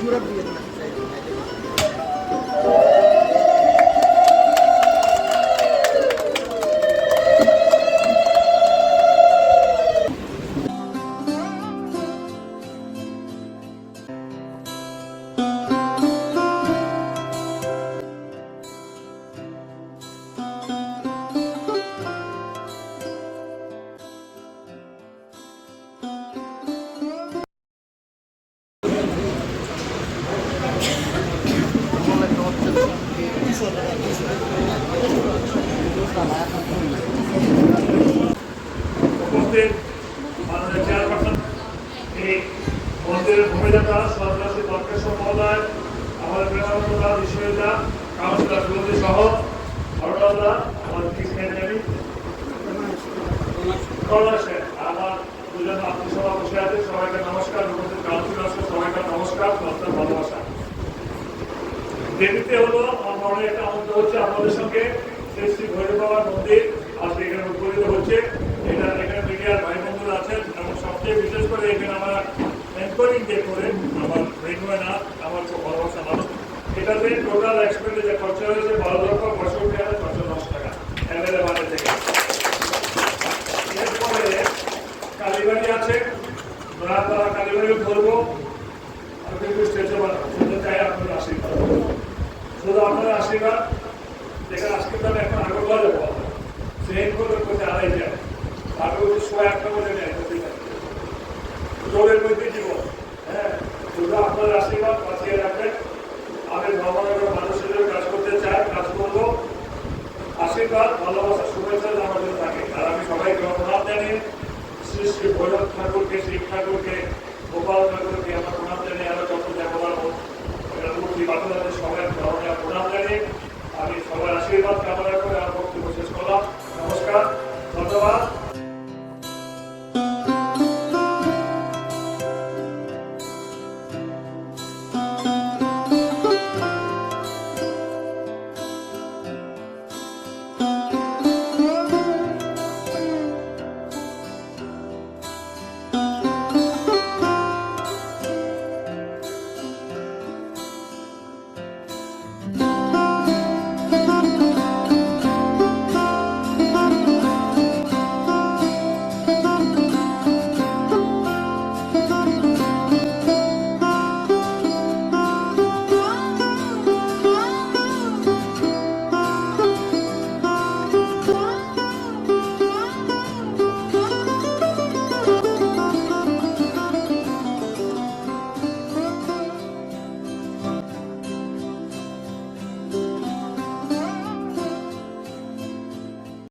Jura Vietnam. উপস্থিত মাননীয় chairperson এই মন্দিরের ভূমিদাতা সন্ত্রাসী তর্কেশ্বর মহোদয় আমাদের প্রেমানন্দা বিশ্ববিদ্যা কাউন্সিলর সুগন্ধি সহ হরদা আমাদের কৃষ্ণের আমার দুজন আত্মীয় বসে আছে, সবাইকে নমস্কার, উপস্থিত কাউন্সিলর সবাইকে নমস্কার নমস্কার, ভালোবাসা। দেবীতে হলো আমার মনে একটা আনন্দ হচ্ছে আপনাদের সঙ্গে, শ্রী শ্রী ভৈরব মন্দির। এনকোয়ারিং যে করে আমার রেগুয়ে না, আমার খুব ভালোবাসা মানুষ এটাতে টোটাল এক্সপেন্ডে যে খরচা হয়েছে বারো লক্ষ পঁয়ষট্টি হাজার ছশো দশ টাকা বাড়ি থেকে। এরপরে কালীবাড়ি আছে নয়াপাড়া কালীবাড়িও ধরবো। আমি কিন্তু স্টেজে বানাবো। শুধু চাই আপনার আশীর্বাদ। শুধু আপনার আশীর্বাদ। আশীর্বাদ ভালোবাসা, শুভেচ্ছা আমাদের থাকে। আর আমি সবাইকে জানি শ্রী শ্রী ভৈরব ঠাকুরকে, শিব ঠাকুরকে, গোপাল ঠাকুরকে আমার প্রণাম জানি আরও যত দেবতার মূর্তি বাচ্চাদের সবাই ধরনের প্রণাম জানি আমি সবার আশীর্বাদ কামনা